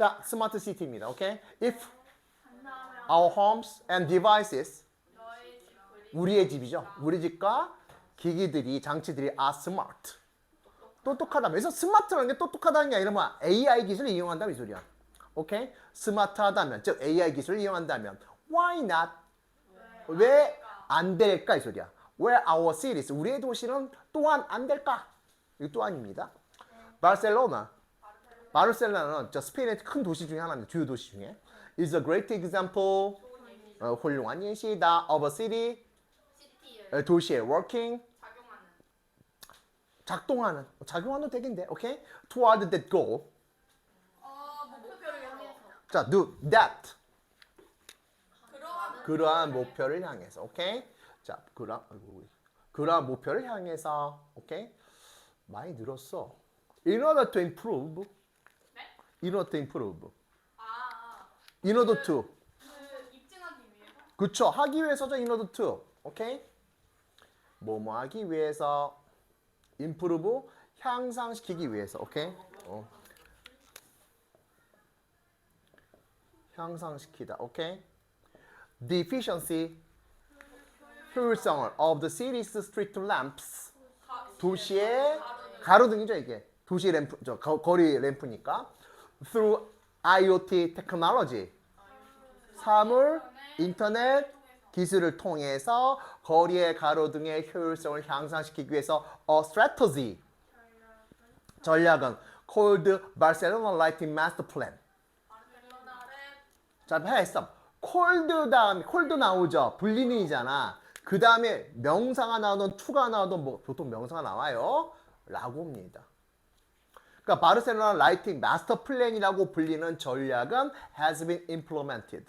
자, 스마트 시티입니다. 오케이? If our homes and devices 우리의 집이죠. 우리 집과 기기들이 장치들이 are smart. 똑똑하다면 그래서 스마트라는 게 똑똑하다는 게 아니라 뭐 AI 기술을 이용한다면 이 소리야. 오케이? 스마트하다면 즉 AI 기술을 이용한다면 why not? 왜 안 될까 이 소리야. Where our cities 우리의 도시는 또한 안 될까? 이거 또한입니다. 바르셀로나 바르셀로나는 저 스페인의 큰 도시 중에 하나입니다. 주요 도시 중에. Is a great example. 어, 훌륭한 예시다. Of a city. 어, 도시의 working. 작동하는. 작용하는. 되겠는데 오케이 toward that goal. 어자 do that. 그러한 그러한 목표를 향해서 오케이 자 그러 그러한 목표를 향해서 오케이 많이 늘었어. In order to improve 네? In order to improve 아, in order to 그 입증하기 위해서 그쵸 하기 위해서죠 in order to 오케이 뭐뭐 하기 위해서 improve 향상시키기 위해서 오케이 어. 향상시키다 오케이 the efficiency 효율성을 of the city's street lamps 도시의 가로등이죠 이게 도시 램프 저 거, 거리 램프니까 through IoT technology 사물 인터넷 기술을 통해서 거리의 가로등의 효율성을 향상시키기 위해서 a strategy 전략은 called Barcelona Lighting Master Plan. 자, 했어. 콜드 다음에 콜드 나오죠. 불리는이잖아. 그 다음에 명사가 나오든 투가 나오든 뭐 보통 명사가 나와요. 라고 합니다. 그러니까 바르셀로나 라이팅 마스터 플랜이라고 불리는 전략은 has been implemented.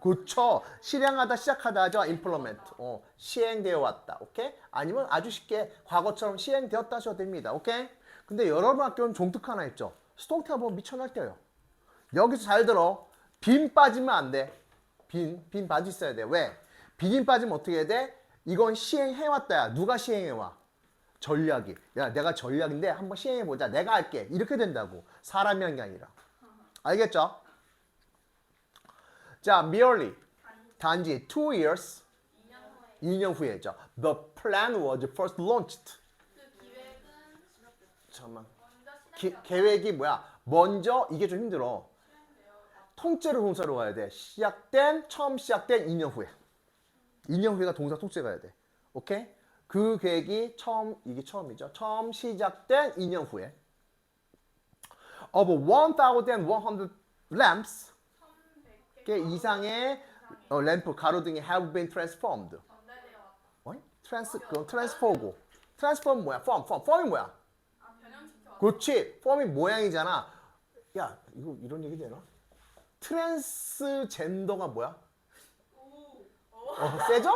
그렇죠. 실행하다 시작하다 하죠. implement. 어, 시행되어 왔다. 오케이? 아니면 아주 쉽게 과거처럼 시행되었다 하셔도 됩니다. 오케이? 근데 여러분 학교는 종특 하나 있죠. 스톡태가 보면 미쳐날 때요. 여기서 잘 들어. 빈 빠지면 안 돼. 빈, 빈 빠져 있어야 돼. 왜? 빈이 빠지면 어떻게 돼? 이건 시행해왔다. 야. 누가 시행해와? 전략이. 야, 내가 전략인데 한번 시행해 보자. 내가 할게. 이렇게 된다고. 사람이 한 게 아니라. 알겠죠? 자, merely. 단지 two years. 2년 후에죠. The plan was first launched. 잠깐만. 기-. 계획이 뭐야? 먼저 이게 좀 힘들어. 통째로 동사로 가야 돼. 시작된 처음 시작된 2년 후에. 2년 후에가 동사 통째 가야 돼. 오케이? 그 계획이 처음 이게 처음이죠. 처음 시작된 2년 후에. Of 1,100 lamps 1100개 개 이상의 어, 램프 가로등이 have been transformed. 어? 트랜스 그 트랜스포고. 트랜스폼 뭐야? 폼, 폼, 폼이 뭐야? 그렇지. 폼이 모양이잖아. 야, 이거 이런 얘기 되나? 트랜스젠더가 뭐야? 오. 어, 세죠?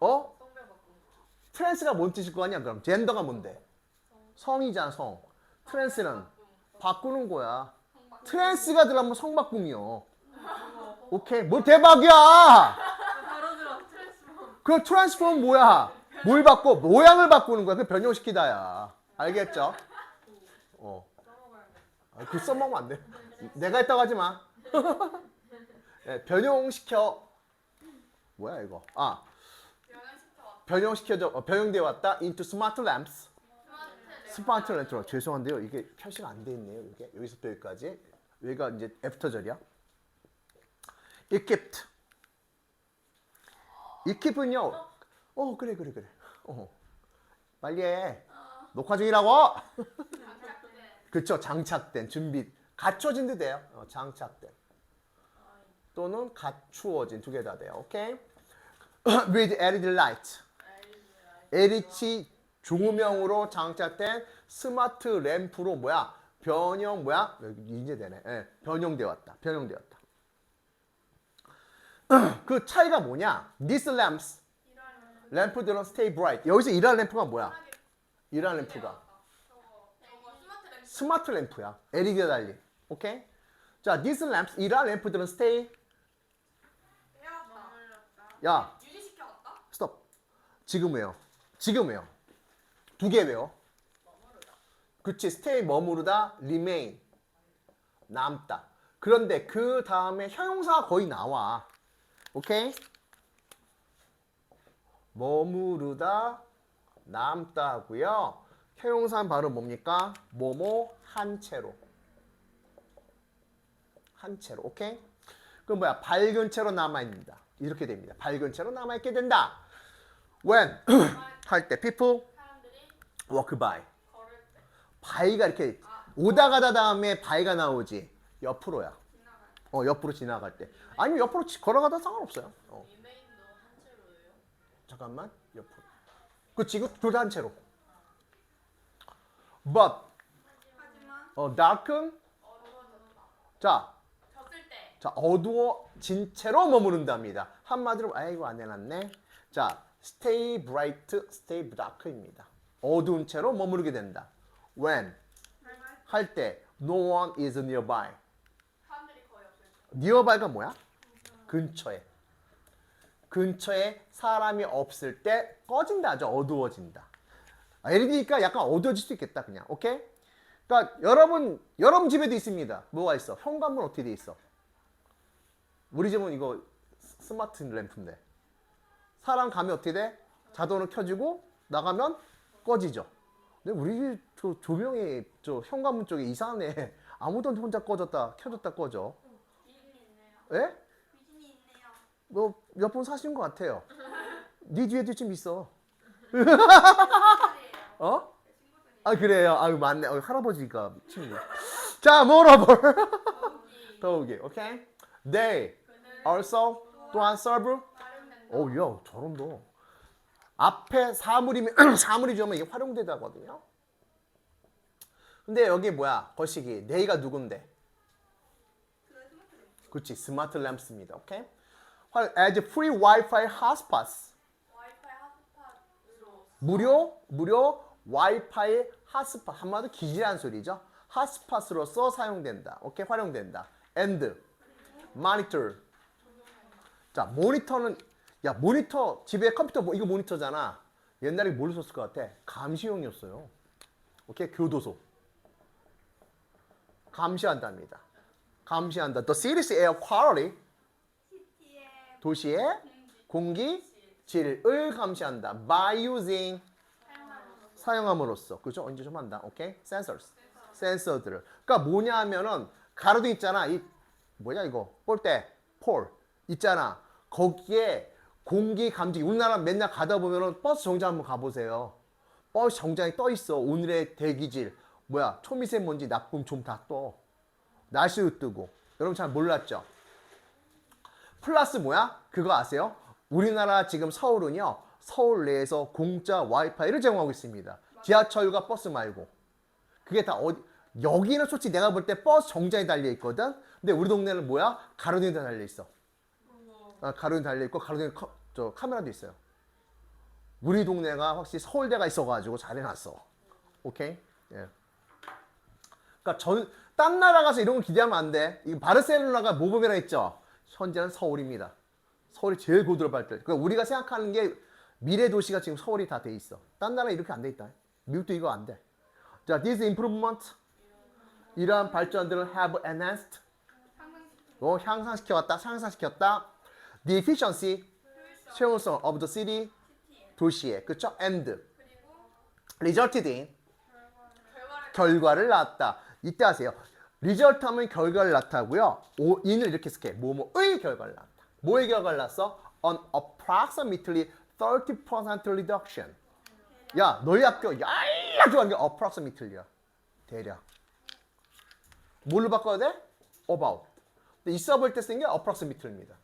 어? 바꾼 거. 트랜스가 뭔 뜻일 거 아니야? 그럼 젠더가 뭔데? 성이잖아, 성. 트랜스는 바꾸는 거야. 트랜스가 들어가면 성바꿈이요. 오케이. 뭐 대박이야! 그 트랜스폼 뭐야? 뭘 바꿔? 모양을 바꾸는 거야. 그 변형시키다야. 알겠죠? 어. 아, 그 써먹으면 안 돼. 내가 했다고 하지 마. 예, 변형시켜. 뭐야 이거? 아, 변형시켜. 변형시켜져, 어, 변형되어 왔다. into smart lamps. 스마트 스마트 램프. 죄송한데요. 이게 표시가 안 돼 있네요. 이게 여기서부터 여기까지. 여기가 이제 애프터절이야. equipped. equip은요. 어 그래 그래 그래. 어 빨리 해. 녹화 중이라고. 그쵸 장착된 준비 갖춰진 듯 돼요. 어, 장착된 또는 갖추어진 두 개 다 돼요. 오케이. with LED light. LED 조명으로 장착된 스마트 램프로 뭐야 변형 뭐야 이제 되네. 예, 변형되어 왔다. 변형되었다. 그 차이가 뭐냐? These lamps 램프들은 stay bright. 여기서 일하는 램프가 뭐야? 일하는 램프가 스마트 램프 스마트 램프야. LED가 달린. 오케이? 자, these lamps 이러한 램프들은 stay. 야. 스톱. 지금 외워. 지금 외워. 두개 외워. 그치, stay 머무르다, remain. 남다. 그런데 그 다음에 형용사가 거의 나와. 오케이? 머무르다 남다 하고요. 형용사는 바로 뭡니까? 뭐뭐 한 채로. 한 채로. 오케이? 그럼 뭐야? 밝은 채로 남아 있는다. 이렇게 됩니다. 밝은 채로 남아 있게 된다. when 할 때 people walk by. 바위가 이렇게 오다 가다 다음에 바위가 나오지. 옆으로야. 어, 옆으로 지나갈 때. 아니면 옆으로 지- 걸어가다 상관없어요. 어. 채로예요. 잠깐만. 옆으로. 그 지금 둘다 한 채로. But 어, darken 어두워졌다. 자, 자 어두워진 채로 머무른답니다. 한마디로 아이고 안 해놨네. 자, stay bright, stay dark입니다. 어두운 채로 머무르게 된다. When 할 때 no one is nearby. nearby가 뭐야? 근처에. 근처에 사람이 없을 때 꺼진다죠. 어두워진다. 아, 예를 들니까 약간 어두워질 수 있겠다. 그냥. 오케이? 그러니까 여러분 여러분 집에도 있습니다. 뭐가 있어? 현관문 어떻게 돼 있어? 우리 집은 이거 스- 스마트 램프인데 사람 가면 어떻게 돼? 자동으로 켜지고 나가면 꺼지죠. 근데 우리 집 저 조명이 저 현관문 쪽에 이상하네. 아무도 혼자 꺼졌다 켜졌다 꺼져. 있네요. 예? 귀신이 있네요. 뭐몇 번 사신 것 같아요. 네 뒤에도 좀 있어. 어? 제 친구들이. 아 그래요. 아유 맞네. 어, 할아버지가 친구. 자. 더욱이 더욱이, 오케이. They 그는 also 또한 serve. 오, 야, 저런다. 앞에 사물이면 사물이 좀 이게 활용되다거든요. 근데 여기 뭐야? 거시기. they가 누군데? 그렇지, 스마트 램프입니다. 오케이. 활- as free Wi-Fi hotspots. 무료 무료 와이파이 핫스팟 한마디로 기질한 소리죠. 핫스팟으로서 사용된다. 오케이 활용된다. and monitor. 자 모니터는 야 모니터 집에 컴퓨터 뭐 이거 모니터잖아. 옛날에 뭘로 썼을 것 같아? 감시용이었어요. 오케이 교도소. 감시한답니다. 감시한다. The city's air quality 도시의 공기 질을 감시한다. By using 사용함으로써 그죠? 이제 좀 한다. 오케이? sensors. 센서들을. 그러니까 뭐냐 하면은 가로등 있잖아. 이 뭐냐 이거? 볼때 폴 있잖아. 거기에 공기 감지 우리나라 맨날 가다 보면은 버스 정장 한번 가보세요. 버스 정장에 떠 있어. 오늘의 대기질 뭐야? 초미세먼지 나쁨 좀 다 떠. 날씨도 뜨고. 여러분 잘 몰랐죠? 플러스 뭐야? 그거 아세요? 우리나라 지금 서울은요. 서울 내에서 공짜 와이파이를 제공하고 있습니다. 지하철과 버스 말고. 그게 다 어디 여기는 솔직히 내가 볼 때 버스 정장에 달려 있거든. 근데 우리 동네는 뭐야? 가로등에 다 달려 있어. 아, 가로등 달려 있고 가로등에 커- 저 카메라도 있어요. 우리 동네가 확실히 서울대가 있어가지고 잘해놨어. 오케이? 예. 그러니까 전, 딴 나라 가서 이런 거 기대하면 안 돼. 이 바르셀로나가 모범이라 했죠. 현재는 서울입니다. 서울이 제일 고도로 발달. 그러니까 우리가 생각하는 게 미래 도시가 지금 서울이 다 돼 있어. 딴 나라 이렇게 안 돼 있다. 미국도 이거 안 돼. 자, this improvement 이러한 발전들을 have enhanced 어, 향상시켰다, 향상시켰다. The efficiency 효용성 of the city 도시에 그쵸? and resulted in 결과를 낳았다. 이때 하세요. 리절트 하면 결과를 낳다고요. 오, 인을 이렇게 쓸게. 뭐뭐의 결과를 낳았다. 뭐의 결과를 낳았어? An approximately 30% reduction. 야, 너희 학교 야야 좋아하는 게 approximately야. 대략. 뭘로 바꿔야 돼? about. 근데 있어 볼때 쓰는 게 approximately입니다.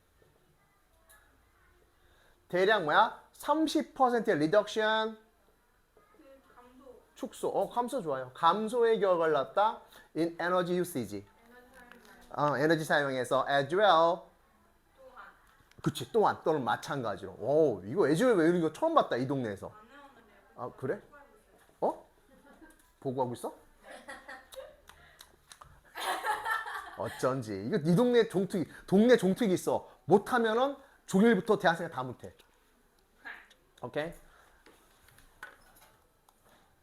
대략 뭐야? 30%의 reduction 그 감도 축소. 어, 감소 좋아요. 감소의 결과를 낳았다. in energy usage. 어, 에너지 사용에서 as well. 그치, 또한 또는 마찬가지로. 오, 이거 as well 외우는 거 처음 봤다. 이 동네에서. 아, 그래? 어? 보고하고 있어? 어쩐지. 이거 이 동네 종특이, 동네 종특이 있어. 못하면은 중1부터 대학생 다 못해. 오케이?